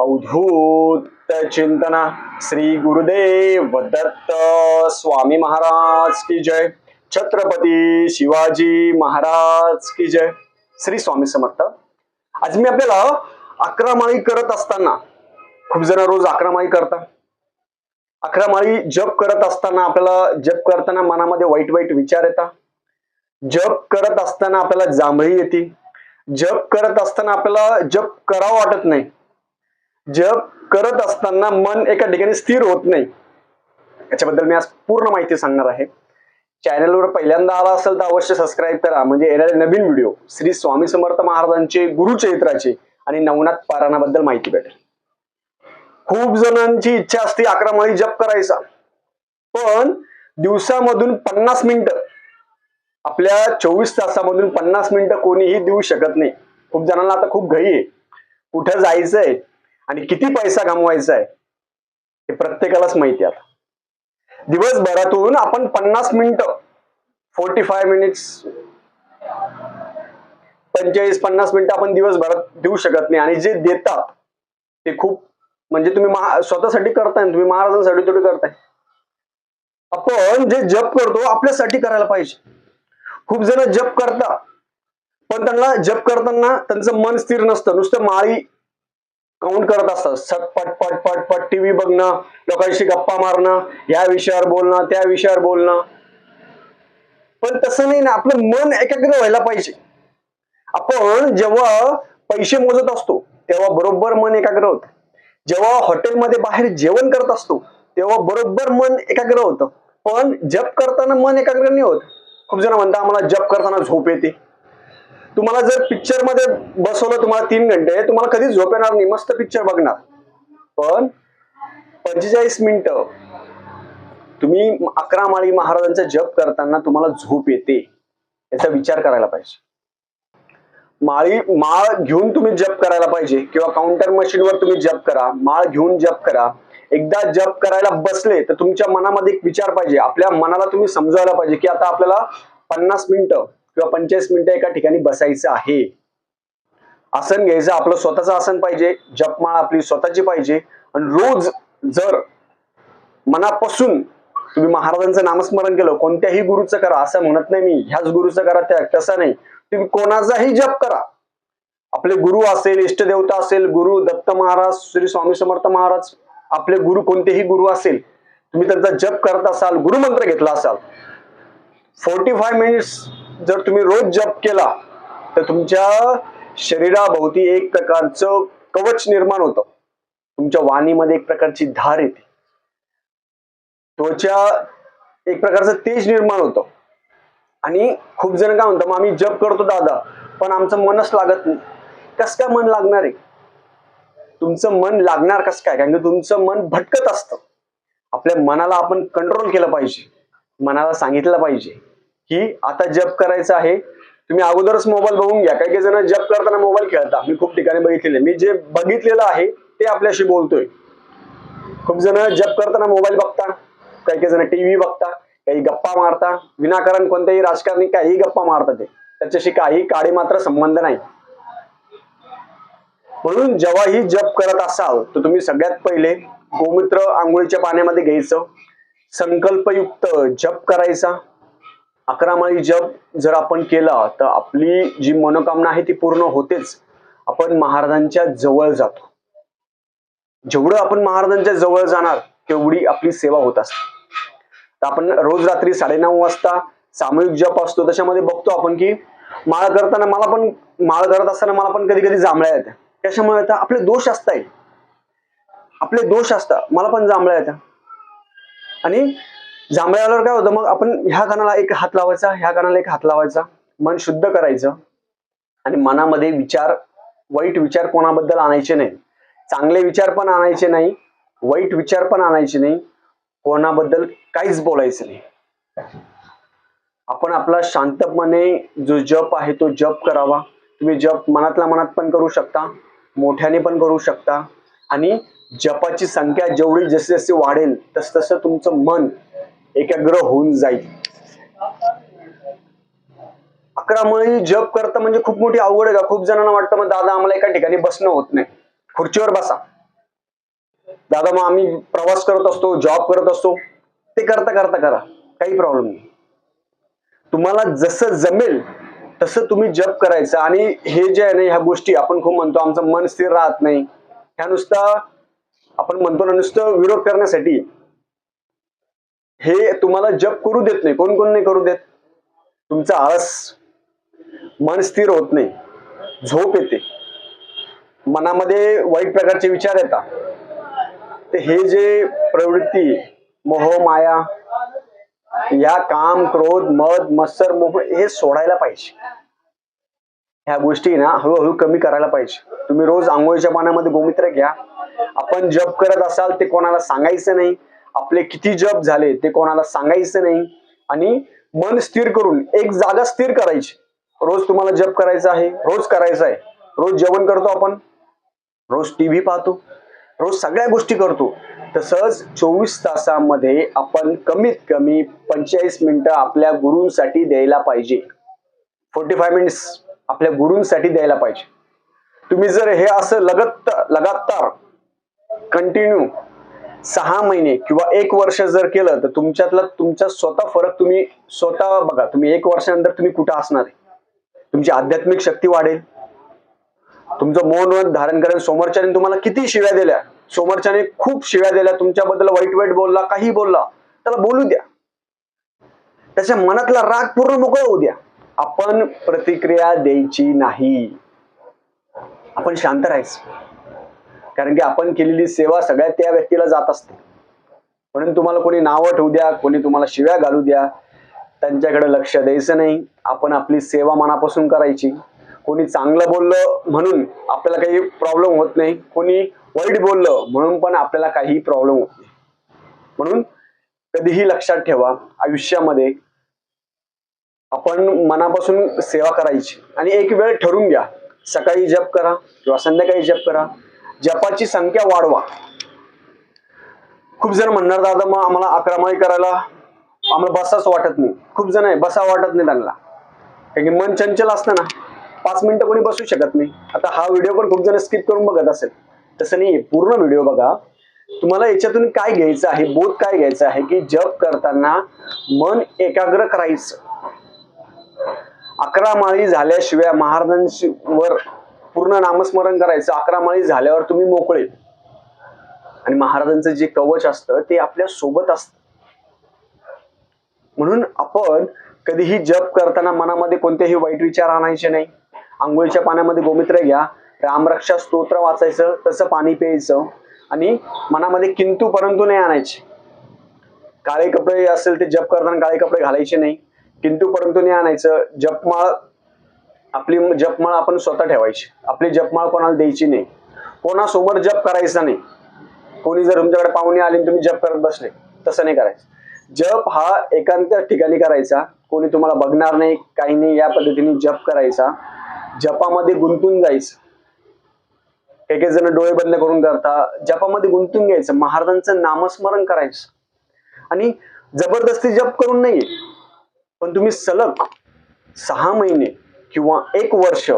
अवधूत चिंतना श्री गुरुदेव दत्त स्वामी महाराज की जय। छत्रपती शिवाजी महाराज की जय। श्री स्वामी समर्थ। आज मी आपल्याला अकरा माळी करत असताना खूप जण रोज अकरा माळी करतात. अकरा माळी जप करत असताना आपल्याला जप करताना मनामध्ये वाईट वाईट विचार येतात. जप करत असताना आपल्याला जांभळी येते. जप करत असताना आपल्याला जप करावं वाटत नाही. जप करत असताना मन एका ठिकाणी स्थिर होत नाही. याच्याबद्दल मी आज पूर्ण माहिती सांगणार आहे. चॅनलवर पहिल्यांदा आला असेल तर अवश्य सबस्क्राईब करा. म्हणजे येणारे नवीन व्हिडिओ श्री स्वामी समर्थ महाराजांचे गुरुचरित्राचे आणि नवनाथ पारायणाबद्दल माहिती भेटेल. खूप जणांची इच्छा असते अकरा माळी जप करायचा. पण दिवसामधून पन्नास मिनिटं आपल्या चोवीस तासामधून पन्नास मिनिटं कोणीही देऊ शकत नाही. खूप जणांना आता खूप घाई आहे. कुठं जायचंय? आणि किती पैसा कमवायचा आहे हे प्रत्येकालाच माहिती आता. दिवसभरातून आपण पन्नास मिनिटं फोर्टी फाय मिनिट्स पंचेचाळीस पन्नास मिनिटं आपण दिवसभरात देऊ शकत नाही. आणि जे देतात ते खूप म्हणजे तुम्ही महा- स्वतःसाठी करताय तुम्ही महाराजांसाठी थोडी करताय. आपण जे जप करतो आपल्यासाठी करायला पाहिजे. खूप जण जप करतात. पण त्यांना जप करताना त्यांचं मन स्थिर नसतं. नुसतं माळी काउंट करत असतात. सट पट पट पट पट टीव्ही बघणं लोकांशी गप्पा मारणं या विषयावर बोलणं त्या विषयावर बोलणं. पण तसं नाही ना आपलं मन एकाग्र व्हायला पाहिजे. आपण जेव्हा पैसे मोजत असतो तेव्हा बरोबर मन एकाग्र होत. जेव्हा हॉटेलमध्ये बाहेर जेवण करत असतो तेव्हा बरोबर मन एकाग्र होतं. पण जप करताना मन एकाग्र नाही होत. खूप जण म्हणतात आम्हाला जप करताना झोप येते. तुम्हाला जर पिक्चरमध्ये बसवलं तुम्हाला तीन घंटे तुम्हाला कधीच झोप येणार नाही. मस्त पिक्चर बघणार. पण पंचेचाळीस मिनिटं तुम्ही अकरा माळी महाराजांचा जप करताना तुम्हाला झोप येते याचा विचार करायला पाहिजे. माळी माळ घेऊन तुम्ही जप करायला पाहिजे किंवा काउंटर मशीनवर तुम्ही जप करा माळ घेऊन जप करा. एकदा जप करायला बसले तर तुमच्या मनामध्ये एक विचार पाहिजे. आपल्या मनाला तुम्ही समजायला पाहिजे की आता आपल्याला पन्नास मिनिटं किंवा पंचेचाळीस मिनिटं एका ठिकाणी बसायचं आहे. आसन घ्यायचं आपलं स्वतःचं आसन पाहिजे जपमाळ आपली स्वतःची पाहिजे. आणि रोज जर मनापासून तुम्ही महाराजांचं नामस्मरण केलं कोणत्याही गुरुचं करा असं म्हणत नाही मी ह्याच गुरुचं करा त्या तसं नाही. तुम्ही कोणाचाही जप करा. आपले गुरु असेल इष्टदेवता असेल गुरु दत्त महाराज श्री स्वामी समर्थ महाराज आपले गुरु कोणतेही गुरु असेल तुम्ही त्यांचा जप करत असाल गुरुमंत्र घेतला असाल फोर्टी फाय मिनिट्स जर तुम्ही रोज जप केला तर तुमच्या शरीराभोवती एक प्रकारचं कवच निर्माण होतं. तुमच्या वाणीमध्ये एक प्रकारची धार येते. त्वचा एक प्रकारचं तेज निर्माण होतं. आणि खूप जण काय म्हणतात मग आम्ही जप करतो दादा पण आमचं मनच लागत नाही. कस काय मन लागणार आहे? तुमचं मन लागणार कस काय? कारण की तुमचं मन भटकत असतं. आपल्या मनाला आपण कंट्रोल केलं पाहिजे. मनाला सांगितलं पाहिजे. की आता जप करायचं आहे. तुम्ही अगोदरच मोबाईल बघून घ्या. काही काही जण जप करताना मोबाईल खेळता. मी खूप ठिकाणी बघितलेले मी जे बघितलेलं आहे ते आपल्याशी बोलतोय. खूप जण जप करताना मोबाईल बघता. काही काही जण टीव्ही बघता. काही गप्पा मारता. विनाकारण कोणत्याही राजकारणी काही गप्पा मारतात ते. त्याच्याशी काही काळी मात्र संबंध नाही. म्हणून जेव्हाही जप करत असाल तर तुम्ही सगळ्यात पहिले गोमूत्र आंघोळीच्या पाण्यामध्ये घ्यायचं. संकल्पयुक्त जप करायचा. अकरा माळी जप जर आपण केला तर आपली जी मनोकामना आहे ती पूर्ण होतेच. आपण महाराजांच्या जवळ जातो. जेवढं आपण महाराजांच्या जवळ जाणार तेवढी आपली सेवा होत असते. तर आपण रोज रात्री साडेनऊ वाजता सामूहिक जप असतो. त्याच्यामध्ये बघतो आपण की माळ करताना मला पण माळ करत असताना मला पण कधी कधी जांभळ्या येत्या. त्याच्यामुळे आता आपले दोष असताय आपले दोष असतात. मला पण जांभळ्या येत्या. आणि जांभळ्या आल्यावर काय होतं मग आपण ह्या कानाला एक हात लावायचा ह्या कानाला एक हात लावायचा. मन शुद्ध करायचं. आणि मनामध्ये विचार वाईट विचार कोणाबद्दल आणायचे नाही चांगले विचार पण आणायचे नाही वाईट विचार पण आणायचे नाही. कोणाबद्दल काहीच बोलायचं नाही. आपण आपला शांतपणे जो जप आहे तो जप करावा. तुम्ही जप मनातल्या मनात पण करू शकता मोठ्याने पण करू शकता. आणि जपाची संख्या जेवढी जसे जसे वाढेल तस तसं तुमचं मन एकाग्र होऊन जाईल. अकरा मळी जप करता म्हणजे खूप मोठी अवघड आहे का? खूप जणांना वाटतं मग दादा आम्हाला एका ठिकाणी बसणं होत नाही. खुर्चीवर बसा. दादा मग आम्ही प्रवास करत असतो जॉब करत असतो. ते करता करता करा. काही प्रॉब्लेम नाही. तुम्हाला जसं जमेल तसं तुम्ही जप करायचं. आणि हे जे आहे ना ह्या गोष्टी आपण खूप म्हणतो आमचं मन स्थिर राहत नाही. ह्या नुसता आपण म्हणतो ना नुसतं विरोध करण्यासाठी हे तुम्हाला जप करू देत नाही. कोण कोण नाही करू देत? तुमचा आळस. मन स्थिर होत नाही. झोप येते. मनामध्ये वाईट प्रकारचे विचार येतात. ते हे जे प्रवृत्ती मोह माया या काम क्रोध मद मत्सर मोह हे सोडायला पाहिजे. ह्या गोष्टी ना हळूहळू कमी करायला पाहिजे. तुम्ही रोज आंघोळीच्या पाण्यामध्ये गोमित्र घ्या. आपण जप करत असाल ते कोणाला सांगायचं नाही. आपले किती जप झाले ते कोणाला सांगायचं नाही. आणि मन स्थिर करून एक जागा स्थिर करायची. रोज तुम्हाला जप करायचा आहे रोज करायचं आहे. रोज जेवण करतो आपण रोज टीव्ही पाहतो रोज सगळ्या गोष्टी करतो. तसंच चोवीस तासामध्ये आपण कमीत कमी पंचेचाळीस मिनिटं आपल्या गुरूंसाठी द्यायला पाहिजे. फोर्टी फाय मिनिट्स आपल्या गुरूंसाठी द्यायला पाहिजे. तुम्ही जर हे असं लगत लगातार कंटिन्यू सहा महिने किंवा एक वर्ष जर केलं तर तुमच्यातला तुमचा स्वतः फरक तुम्ही स्वतः बघा. तुम्ही एक वर्षानंतर तुम्ही कुठं असणार आहे? तुमची आध्यात्मिक शक्ती वाढेल. तुमचं मौन व्रत धारण करेल. समोरच्याने तुम्हाला किती शिव्या दिल्या? समोरच्याने खूप शिव्या दिल्या. तुमच्याबद्दल वाईट वाईट बोलला काही बोलला त्याला बोलू द्या. त्याच्या मनातला राग पूर्ण मोकळा होऊ द्या. आपण प्रतिक्रिया द्यायची नाही. आपण शांत राहायचं. कारण की आपण केलेली सेवा सगळ्या त्या व्यक्तीला जात असते. म्हणून तुम्हाला कोणी नावं ठेवू द्या कोणी तुम्हाला शिव्या घालू द्या त्यांच्याकडे लक्ष द्यायचं नाही. आपण आपली सेवा मनापासून करायची. कोणी चांगलं बोललं म्हणून आपल्याला काही प्रॉब्लेम होत नाही. कोणी वाईट बोललं म्हणून पण आपल्याला काही प्रॉब्लेम होत नाही. म्हणून कधीही लक्षात ठेवा आयुष्यामध्ये आपण मनापासून सेवा करायची. आणि एक वेळ ठरून घ्या. सकाळी जप करा किंवा संध्याकाळी जप करा. जपाची संख्या वाढवा. खूप जण म्हणणार दादा मग आम्हाला अकरामाई करायला आम्हाला बसाच वाटत नाही. खूप जण आहे बसा वाटत नाही त्यांना. कारण की मन चंचल असतं ना. पाच मिनिटं कोणी बसू शकत नाही. आता हा व्हिडिओ पण खूप जण स्किप करून बघत असेल. तसं नाही पूर्ण व्हिडिओ बघा. तुम्हाला याच्यातून काय घ्यायचं आहे बोध काय घ्यायचं आहे की जप करताना मन एकाग्र करायचं. अकरा माळी झाल्याशिवाय महाराजांशी वर पूर्ण नामस्मरण करायचं अकरा माळी झाल्यावर तुम्ही मोकळे. आणि महाराजांचं जे कवच असतं ते आपल्यासोबत असत. म्हणून आपण कधीही जप करताना मनामध्ये कोणतेही वाईट विचार आणायचे नाही. आंघोळीच्या पाण्यामध्ये गोमित्र घ्या. रामरक्षा स्तोत्र वाचायचं तसं पाणी प्यायचं. आणि मनामध्ये किंतू परंतु नाही आणायचे. काळे कपडे असेल ते जप करताना काळे कपडे घालायचे नाही. किंतू परंतु नाही आणायचं. जपमाळ आपली जपमाळ आपण स्वतः ठेवायची. आपली जपमाळ कोणाला द्यायची नाही. कोणासमोर जप करायचा नाही. कोणी जर तुमच्याकडे पाहुणे आले आणि तुम्ही जप करत बसले तसं नाही करायचं. जप हा एकांत ठिकाणी करायचा. कोणी तुम्हाला बघणार नाही काही नाही या पद्धतीने जप करायचा. जपामध्ये गुंतून जायचं. काही काही जण डोळे बंद करून करता जपामध्ये गुंतून घ्यायचं. महाराजांचं नामस्मरण करायचं. आणि जबरदस्ती जप करून नाही पण तुम्ही सलग सहा महिने किंवा एक वर्ष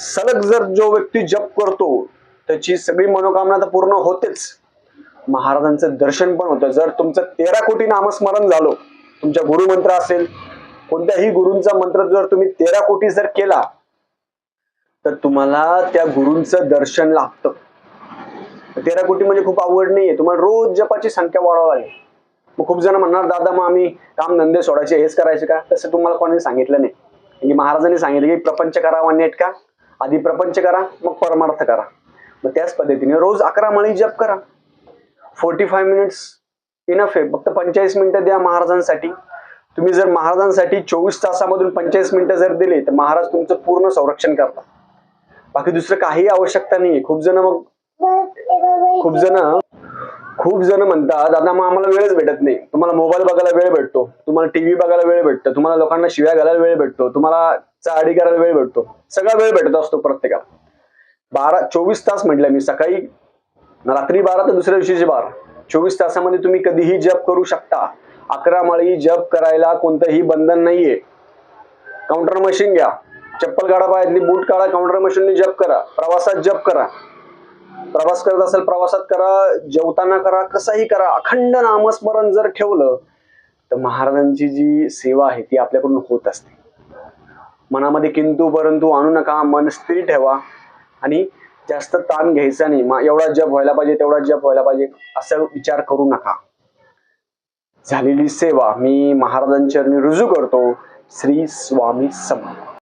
सलग जर जो व्यक्ती जप करतो त्याची सगळी मनोकामना तर पूर्ण होतेच. महाराजांचं दर्शन पण होतं. जर तुमचं तेरा कोटी नामस्मरण झालं तुमच्या गुरुमंत्र असेल कोणत्याही गुरूंचा मंत्र जर तुम्ही तेरा कोटी जर केला तर तुम्हाला त्या गुरूंचं दर्शन लागतं तेरा कोटी म्हणजे खूप आवड नाहीये. तुम्हाला रोज जपाची संख्या वाढवावी लागेल. मग खूप जण म्हणणार दादा मग आम्ही काम धंदे सोडायचे हेच करायचे का? तसं तुम्हाला कोणी सांगितलं नाही. म्हणजे महाराजांनी सांगितलं की प्रपंच करा नेट का? आधी प्रपंच करा मग परमार्थ करा. मग त्याच पद्धतीने रोज अकरा माळी जप करा. फोर्टी फाय मिनिट्स इनफ आहे. फक्त पंचेचाळीस मिनिटं द्या महाराजांसाठी. तुम्ही जर महाराजांसाठी चोवीस तासामधून पंचेचाळीस मिनिटं जर दिले तर महाराज तुमचं पूर्ण संरक्षण करतात. बाकी दुसरं काही आवश्यकता नाही खूप जण मग खूप जण खूप जण म्हणतात आता मग आम्हाला वेळच भेटत नाही. तुम्हाला मोबाईल बघायला वेळ भेटतो. तुम्हाला टीव्ही बघायला वेळ भेटतो. तुम्हाला लोकांना शिव्या घालायला वेळ भेटतो. तुम्हाला चाडी करायला वेळ भेटतो. सगळा वेळ भेटत असतो प्रत्येकाला. बारा चोवीस तास म्हटलं मी सकाळी रात्री बारा तर दुसऱ्या दिवशीचे बारा. चोवीस तासामध्ये तुम्ही कधीही जप करू शकता. अकरा माळी जप करायला कोणतंही बंधन नाहीये. काउंटर मशीन घ्या. चप्पल काढा पायातली बूट काढा काउंटर मशीनने जप करा. प्रवासात जप करा. प्रवास करत असेल प्रवासात करा जेवताना करा कसाही करा अखंड नामस्मरण जर ठेवलं तर महाराजांची जी सेवा आहे ती आपल्याकडून होत असते. मनामध्ये किंतु परंतु आणू नका मन स्थिर ठेवा. आणि जास्त ताण घ्यायचा नाही. एवढा जप व्हायला पाहिजे तेवढा जप व्हायला पाहिजे असं विचार करू नका. झालेली सेवा मी महाराजांच्या रुजू करतो. श्री स्वामी समर्थ.